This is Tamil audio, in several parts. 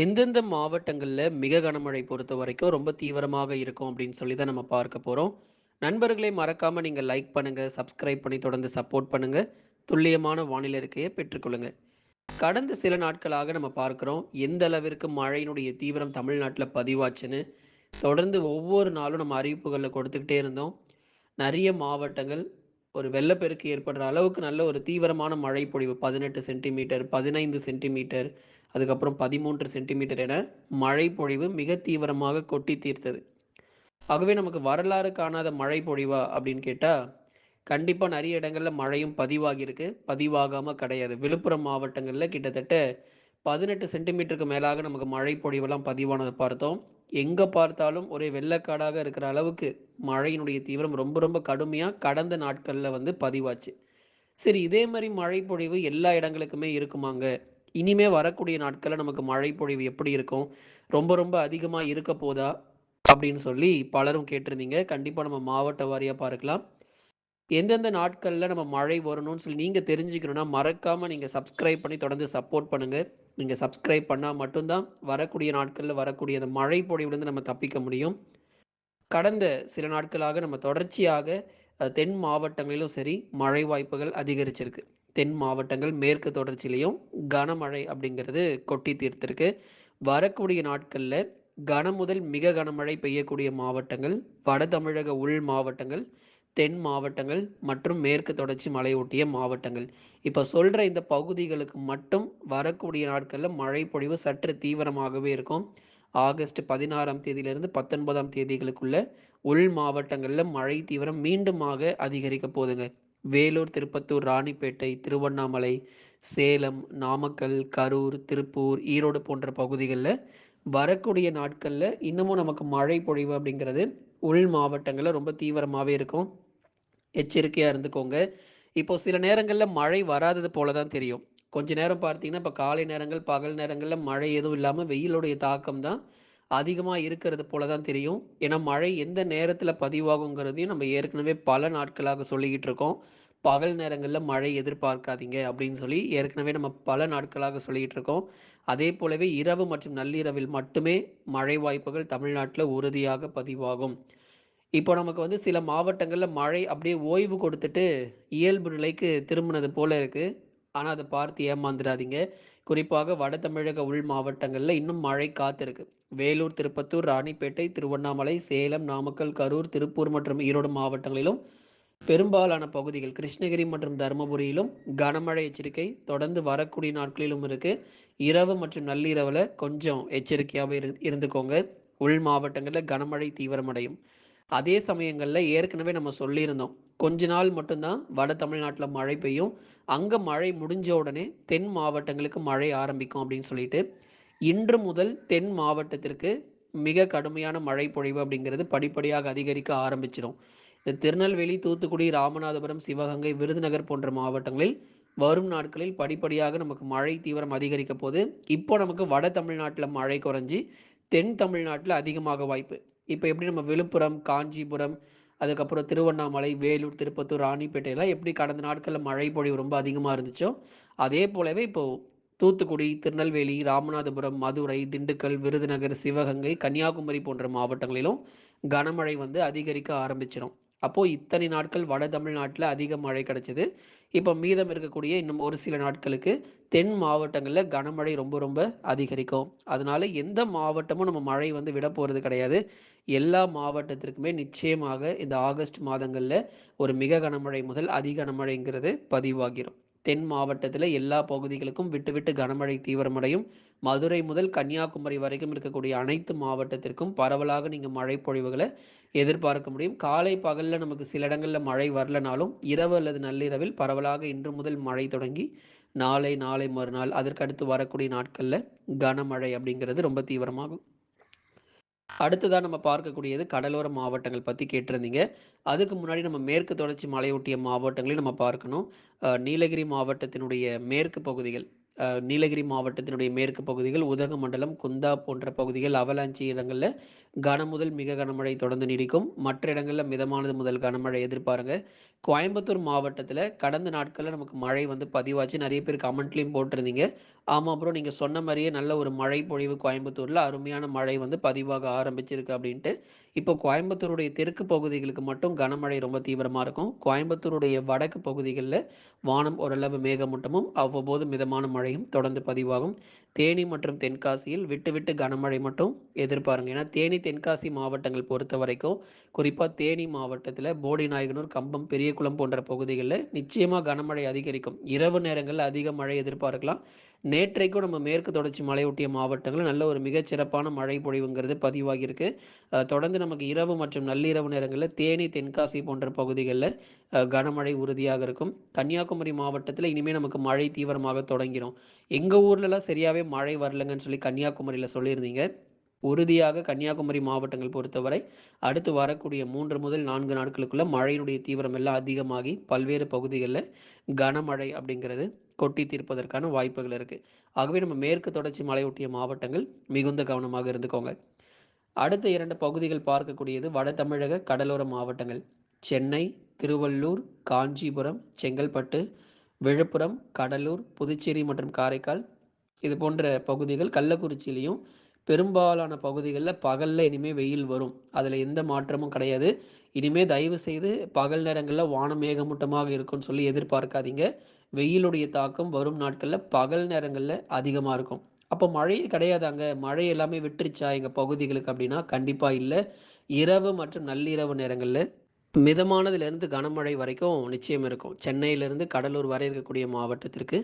எந்தெந்த மாவட்டங்களில் மிக கனமழை பொறுத்த வரைக்கும் ரொம்ப தீவிரமாக இருக்கும் அப்படின்னு சொல்லி தான் நம்ம பார்க்க போகிறோம் நண்பர்களை மறக்காம நீங்கள் லைக் பண்ணுங்க, சப்ஸ்கிரைப் பண்ணி தொடர்ந்து சப்போர்ட் பண்ணுங்க. துல்லியமான வானிலை இருக்கையை பெற்றுக்கொள்ளுங்க. கடந்த சில நாட்களாக நம்ம பார்க்குறோம் எந்த அளவிற்கு மழையினுடைய தீவிரம் தமிழ்நாட்டில் பதிவாச்சுன்னு. தொடர்ந்து ஒவ்வொரு நாளும் நம்ம அறிவிப்புகளில் கொடுத்துக்கிட்டே இருந்தோம். நிறைய மாவட்டங்கள் ஒரு வெள்ளப்பெருக்கு ஏற்படுற அளவுக்கு நல்ல ஒரு தீவிரமான மழை பொழிவு 18 சென்டிமீட்டர், 15 சென்டிமீட்டர், அதுக்கப்புறம் 13 சென்டிமீட்டர் என மழை பொழிவு மிக தீவிரமாக கொட்டி தீர்த்தது. ஆகவே நமக்கு வரலாறு காணாத மழை பொழிவா அப்படின்னு கேட்டால் கண்டிப்பாக நிறைய இடங்களில் மழையும் பதிவாகியிருக்கு. பதிவாகாமல் கிடையாது. விழுப்புரம் மாவட்டங்களில் கிட்டத்தட்ட 18 சென்டிமீட்டருக்கு மேலாக நமக்கு மழை பொழிவெல்லாம் பதிவானத பார்த்தோம். எங்கே பார்த்தாலும் ஒரே வெள்ளக்காடாக இருக்கிற அளவுக்கு மழையினுடைய தீவிரம் ரொம்ப ரொம்ப கடுமையாக கடந்த நாட்களில் வந்து பதிவாச்சு. சரி இதே மாதிரி மழை பொழிவு எல்லா இடங்களுக்குமே இருக்குமாங்க? இனிமே வரக்கூடிய நாட்கள்ல நமக்கு மழை பொழிவு எப்படி இருக்கும்? ரொம்ப ரொம்ப அதிகமா இருக்க போதா? அப்படின்னு சொல்லி பலரும் கேட்டிருந்தீங்க. கண்டிப்பா நம்ம மாவட்ட வாரியா பார்க்கலாம். எந்தெந்த நாட்கள்ல நம்ம மழை வரணும்னு சொல்லி நீங்க தெரிஞ்சுக்கணும்னா, மறக்காம நீங்க சப்ஸ்கிரைப் பண்ணி தொடர்ந்து சப்போர்ட் பண்ணுங்க. நீங்க சப்ஸ்கிரைப் பண்ணா மட்டும்தான் வரக்கூடிய நாட்கள்ல வரக்கூடிய அந்த மழை பொழிவுலேருந்து நம்ம தப்பிக்க முடியும். கடந்த சில நாட்களாக நம்ம தொடர்ச்சியாக தென் மாவட்டங்களிலும் சரி, மழை வாய்ப்புகள் அதிகரிச்சிருக்கு. தென் மாவட்டங்கள் மேற்கு தொடர்ச்சியிலையும் கனமழை அப்படிங்கிறது கொட்டி தீர்த்திருக்கு. வரக்கூடிய நாட்களில் கன முதல் மிக கனமழை பெய்யக்கூடிய மாவட்டங்கள், வட தமிழக உள் மாவட்டங்கள், தென் மாவட்டங்கள் மற்றும் மேற்கு தொடர்ச்சி மலையொட்டிய மாவட்டங்கள். இப்போ சொல்கிற இந்த பகுதிகளுக்கு மட்டும் வரக்கூடிய நாட்களில் மழை பொழிவு சற்று தீவிரமாகவே இருக்கும். ஆகஸ்ட் 16ஆம் தேதியிலிருந்து 19ஆம் தேதிகளுக்குள்ள உள் மாவட்டங்களில் மழை தீவிரம் மீண்டுமாக அதிகரிக்க போதுங்க. வேலூர், திருப்பத்தூர், ராணிப்பேட்டை, திருவண்ணாமலை, சேலம், நாமக்கல், கரூர், திருப்பூர், ஈரோடு போன்ற பகுதிகளில் வரக்கூடிய நாட்களில் இன்னமும் நமக்கு மழை பொழிவு அப்படிங்கிறது உள் மாவட்டங்களில் ரொம்ப தீவிரமாகவே இருக்கும். எச்சரிக்கையாக இருந்துக்கோங்க. இப்போ சில நேரங்களில் மழை வராதது போல தான் தெரியும். கொஞ்ச நேரம் பார்த்தீங்கன்னா, இப்போ காலை நேரங்கள், பகல் நேரங்களில் மழை எதுவும் இல்லாமல் வெயிலுடைய தாக்கம் தான் அதிகமாக இருக்கிறது போல தான் தெரியும். ஏன்னா மழை எந்த நேரத்தில் பதிவாகுங்கிறதையும் நம்ம ஏற்கனவே பல நாட்களாக சொல்லிக்கிட்டு இருக்கோம். பகல் நேரங்களில் மழை எதிர்பார்க்காதீங்க அப்படின்னு சொல்லி ஏற்கனவே நம்ம பல நாட்களாக சொல்லிக்கிட்டு இருக்கோம். அதே போலவே இரவு மற்றும் நள்ளிரவில் மட்டுமே மழை வாய்ப்புகள் தமிழ்நாட்டில் உறுதியாக பதிவாகும். இப்போ நமக்கு வந்து சில மாவட்டங்களில் மழை அப்படியே ஓய்வு கொடுத்துட்டு இயல்பு நிலைக்கு திரும்பினது போல இருக்குது ஆனால் அதை பார்த்து ஏமாந்துடாதீங்க குறிப்பாக வட தமிழக உள் மாவட்டங்களில் இன்னும் மழை காத்திருக்கு. வேலூர், திருப்பத்தூர், ராணிப்பேட்டை, திருவண்ணாமலை, சேலம், நாமக்கல், கரூர், திருப்பூர் மற்றும் ஈரோடு மாவட்டங்களிலும் பெரும்பாலான பகுதிகள் கிருஷ்ணகிரி மற்றும் தருமபுரியிலும் கனமழை எச்சரிக்கை தொடர்ந்து வரக்கூடிய நாட்களிலும் இருக்கு. இரவு மற்றும் நள்ளிரவில் கொஞ்சம் எச்சரிக்கையாக இரு இருந்துக்கோங்க. உள் மாவட்டங்களில் கனமழை தீவிரமடையும். அதே சமயங்களில் ஏற்கனவே நம்ம சொல்லியிருந்தோம். கொஞ்ச நாள் மட்டும்தான் வட தமிழ்நாட்டில் மழை பெய்யும். அங்கே மழை முடிஞ்ச உடனே தென் மாவட்டங்களுக்கு மழை ஆரம்பிக்கும் அப்படின்னு சொல்லிட்டு, இன்று முதல் தென் மாவட்டத்திற்கு மிக கடுமையான மழை பொழிவு அப்படிங்கிறது படிப்படியாக அதிகரிக்க ஆரம்பிச்சிடும். இந்த திருநெல்வேலி, தூத்துக்குடி, ராமநாதபுரம், சிவகங்கை, விருதுநகர் போன்ற மாவட்டங்களில் வரும் நாட்களில் படிப்படியாக நமக்கு மழை தீவிரம் அதிகரிக்க போது. இப்போ நமக்கு வட தமிழ்நாட்டில் மழை குறைஞ்சி தென் தமிழ்நாட்டில் அதிகமாக வாய்ப்பு. இப்போ எப்படி நம்ம விழுப்புரம், காஞ்சிபுரம், அதுக்கப்புறம் திருவண்ணாமலை, வேலூர், திருப்பத்தூர், ராணிப்பேட்டையெல்லாம் எப்படி கடந்த நாட்களில் மழை பொழிவு ரொம்ப அதிகமாக இருந்துச்சோ, அதே போலவே இப்போ தூத்துக்குடி, திருநெல்வேலி, ராமநாதபுரம், மதுரை, திண்டுக்கல், விருதுநகர், சிவகங்கை, கன்னியாகுமரி போன்ற மாவட்டங்களிலும் கனமழை வந்து அதிகரிக்க ஆரம்பிச்சிரும். அப்போது இத்தனை நாட்கள் வட தமிழ்நாட்டில் அதிக மழை கிடைச்சிது இப்போ மீதம் இருக்கக்கூடிய இன்னும் ஒரு சில நாட்களுக்கு தென் மாவட்டங்களில் கனமழை ரொம்ப ரொம்ப அதிகரிக்கும். அதனால எந்த மாவட்டமும் நம்ம மழை வந்து விட போகிறது கிடையாது. எல்லா மாவட்டத்திற்குமே நிச்சயமாக இந்த ஆகஸ்ட் மாதங்களில் ஒரு மிக கனமழை முதல் அதி கனமழைங்கிறது பதிவாகிரும். தென் மாவட்டத்தில் எல்லா பகுதிகளுக்கும் விட்டு விட்டு கனமழை தீவிரமடையும். மதுரை முதல் கன்னியாகுமரி வரைக்கும் இருக்கக்கூடிய அனைத்து மாவட்டத்திற்கும் பரவலாக நீங்கள் மழை எதிர்பார்க்க முடியும். காலை, பகலில் நமக்கு சில இடங்களில் மழை வரலனாலும், இரவு அல்லது நள்ளிரவில் பரவலாக இன்று முதல் மழை தொடங்கி நாளை, நாளை மறுநாள் அதற்கடுத்து வரக்கூடிய நாட்களில் கனமழை அப்படிங்கிறது ரொம்ப தீவிரமாகும். அடுத்ததாக நம்ம பார்க்கக்கூடியது கடலோர மாவட்டங்கள் பற்றி கேட்டிருந்தீங்க. அதுக்கு முன்னாடி நம்ம மேற்கு தொடர்ச்சி மலையொட்டிய மாவட்டங்களையும் நம்ம பார்க்கணும். நீலகிரி மாவட்டத்தினுடைய மேற்கு பகுதிகள், நீலகிரி மாவட்டத்தினுடைய மேற்கு பகுதிகள் உதகமண்டலம் குந்தா போன்ற பகுதிகள் அவலாஞ்சி இடங்களில் கனமுதல் மிக கனமழை தொடர்ந்து நீடிக்கும். மற்ற இடங்களில் மிதமானது முதல் கனமழை எதிர்பாருங்க. கோயம்புத்தூர் மாவட்டத்தில் கடந்த நாட்களில் நமக்கு மழை வந்து பதிவாச்சு. நிறைய பேர் கமெண்ட்லேயும் போட்டிருந்தீங்க. ஆமாம் அப்புறம் நீங்கள் சொன்ன மாதிரியே நல்ல ஒரு மழை பொழிவு கோயம்புத்தூரில் அருமையான மழை வந்து பதிவாக ஆரம்பிச்சிருக்கு அப்படின்ட்டு. இப்போ கோயம்புத்தூருடைய தெற்கு பகுதிகளுக்கு மட்டும் கனமழை ரொம்ப தீவிரமாக இருக்கும். கோயம்புத்தூருடைய வடக்கு பகுதிகளில் வானம் ஓரளவு மேகமூட்டமும் அவ்வப்போது மிதமான மழை மழையும் தொடர்ந்து பதிவாகும். தேனி மற்றும் தென்காசியில் விட்டு விட்டு கனமழை மட்டும் எதிர்பாருங்க. ஏன்னா தேனி தென்காசி மாவட்டங்கள் பொறுத்த வரைக்கும் குறிப்பாக தேனி மாவட்டத்தில் போடி நாயகனூர் கம்பம் பெரியகுளம் போன்ற பகுதிகளில் நிச்சயமாக கனமழை அதிகரிக்கும். இரவு நேரங்களில் அதிக மழை எதிர்பார்க்கலாம். நேற்றைக்கும் நம்ம மேற்கு தொடர்ச்சி மலையொட்டிய மாவட்டங்களில் நல்ல ஒரு மிகச்சிறப்பான மழை பொழிவுங்கிறது பதிவாகியிருக்கு. தொடர்ந்து நமக்கு இரவு மற்றும் நள்ளிரவு நேரங்களில் தேனி தென்காசி போன்ற பகுதிகளில் கனமழை உறுதியாக இருக்கும். கன்னியாகுமரி மாவட்டத்தில் இனிமேல் நமக்கு மழை தீவிரமாக தொடங்கிடும் எங்கள் ஊர்லலாம் சரியாகவே மழை வரலங்கன்னு சொல்லி கன்னியாகுமரியில் சொல்லியிருந்தீங்க. உறுதியாக கன்னியாகுமரி மாவட்டங்கள் பொறுத்தவரை அடுத்து வரக்கூடிய மூன்று முதல் நான்கு நாட்களுக்குள்ள மழையினுடைய தீவிரம் எல்லாம் அதிகமாகி பல்வேறு பகுதிகளில் கனமழை அப்படிங்கிறது கொட்டி தீர்ப்பதற்கான வாய்ப்புகள் இருக்குது ஆகவே நம்ம மேற்கு தொடர்ச்சி மலையொட்டிய மாவட்டங்கள் மிகுந்த கவனமாக இருந்துக்கோங்க. அடுத்த இரண்டு பகுதிகள் பார்க்கக்கூடியது வட தமிழக கடலோர மாவட்டங்கள். சென்னை திருவள்ளூர் காஞ்சிபுரம் செங்கல்பட்டு விழுப்புரம் கடலூர் புதுச்சேரி மற்றும் காரைக்கால். இது போன்ற பகுதிகள் கள்ளக்குறிச்சியிலையும் பெரும்பாலான பகுதிகளில் பகலில் இனிமேல் வெயில் வரும். அதில் எந்த மாற்றமும் கிடையாது. இனிமேல் தயவு செய்து பகல் நேரங்களில் வானம் மேகமூட்டமாக இருக்கும்னு சொல்லி எதிர்பார்க்காதீங்க. வெயிலுடைய தாக்கம் வரும் நாட்களில் பகல் நேரங்களில் அதிகமாக இருக்கும். அப்போ மழையே கிடையாதாங்க? மழை எல்லாமே விட்டுருச்சா எங்கள் பகுதிகளுக்கு அப்படின்னா? கண்டிப்பாக இல்லை. இரவு மற்றும் நள்ளிரவு நேரங்களில் மிதமானதுலேருந்து கனமழை வரைக்கும் நிச்சயம் இருக்கும். சென்னையிலேருந்து கடலூர் வரை இருக்கக்கூடிய மாவட்டத்திற்கு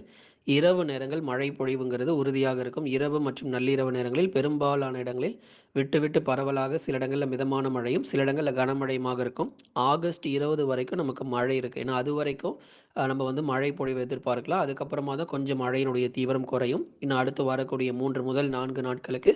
இரவு நேரங்கள் மழை பொழிவுங்கிறது உறுதியாக இருக்கும். இரவு மற்றும் நள்ளிரவு நேரங்களில் பெரும்பாலான இடங்களில் விட்டு விட்டு பரவலாக சில இடங்களில் மிதமான மழையும் சில இடங்களில் கனமழையுமாக இருக்கும். ஆகஸ்ட் இருபது வரைக்கும் நமக்கு மழை இருக்குது ஏன்னா அது வரைக்கும் நம்ம வந்து மழை பொழிவு எதிர்பார்க்கலாம். அதுக்கப்புறமா தான் கொஞ்சம் மழையினுடைய தீவிரம் குறையும். இன்னும் அடுத்து வரக்கூடிய மூன்று முதல் நான்கு நாட்களுக்கு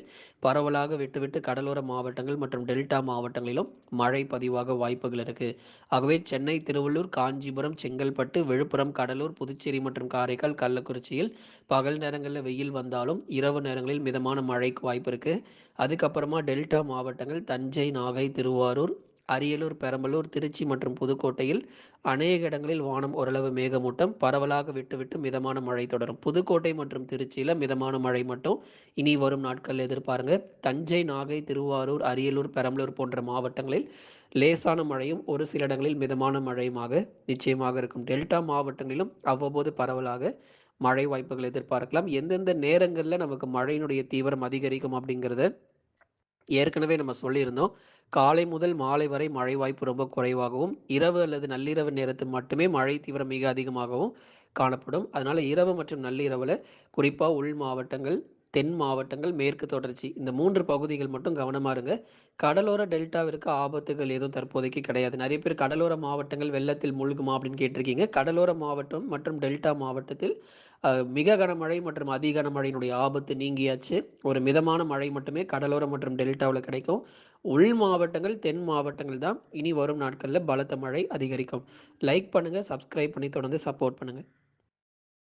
பரவலாக விட்டு விட்டு கடலோர மாவட்டங்கள் மற்றும் டெல்டா மாவட்டங்களிலும் மழை பதிவாக வாய்ப்புகள் இருக்குது ஆகவே சென்னை திருவள்ளூர் காஞ்சிபுரம் செங்கல்பட்டு விழுப்புரம் கடலூர் புதுச்சேரி மற்றும் காரைக்கால் கள்ளக்குறிச்சியில் பகல் நேரங்களில் வெயில் வந்தாலும் இரவு நேரங்களில் மிதமான மழைக்கு வாய்ப்பு இருக்குது அதுக்கப்புறமா டெல்டா மாவட்டங்கள் தஞ்சை நாகை திருவாரூர் அரியலூர் பெரம்பலூர் திருச்சி மற்றும் புதுக்கோட்டையில் அநேக இடங்களில் வானம் ஓரளவு மேகமூட்டம் பரவலாக விட்டுவிட்டு மிதமான மழை தொடரும். புதுக்கோட்டை மற்றும் திருச்சியில் மிதமான மழை மட்டும் இனி வரும் நாட்களில் எதிர்பாருங்க. தஞ்சை நாகை திருவாரூர் அரியலூர் பெரம்பலூர் போன்ற மாவட்டங்களில் லேசான மழையும் ஒரு சில இடங்களில் மிதமான மழையுமாக நிச்சயமாக இருக்கும். டெல்டா மாவட்டங்களிலும் அவ்வப்போது பரவலாக மழை வாய்ப்புகள் எதிர்பார்க்கலாம். எந்தெந்த நேரங்களில் நமக்கு மழையினுடைய தீவிரம் அதிகரிக்கும் அப்படிங்கிறத ஏற்கனவே நம்ம சொல்லியிருந்தோம். காலை முதல் மாலை வரை மழை வாய்ப்பு ரொம்ப குறைவாகவும் இரவு அல்லது நள்ளிரவு நேரத்தில் மட்டுமே மழை தீவிரம் மிக அதிகமாகவும் காணப்படும். அதனால இரவு மற்றும் நள்ளிரவில் குறிப்பாக உள் மாவட்டங்கள் தென் மாவட்டங்கள் மேற்கு தொடர்ச்சி. இந்த மூன்று பகுதிகள் மட்டும் கவனமா இருங்க. கடலோர டெல்டாவிற்கு ஆபத்துகள் எதுவும் தற்போதைக்கு கிடையாது. நிறைய பேர் கடலோர மாவட்டங்கள் வெள்ளத்தில் மூழ்குமா அப்படின்னு கேட்டிருக்கீங்க. கடலோர மாவட்டம் மற்றும் டெல்டா மாவட்டத்தில் மிக கனமழை மற்றும் அதி கனமழையினுடைய ஆபத்து நீங்கியாச்சு. ஒரு மிதமான மழை மட்டுமே கடலோர மற்றும் டெல்டாவில் கிடைக்கும். உள் மாவட்டங்கள் தென் மாவட்டங்கள் தான் இனி வரும் நாட்களில் பலத்த மழை அதிகரிக்கும். லைக் பண்ணுங்க சப்ஸ்கிரைப் பண்ணி தொடர்ந்து சப்போர்ட் பண்ணுங்க.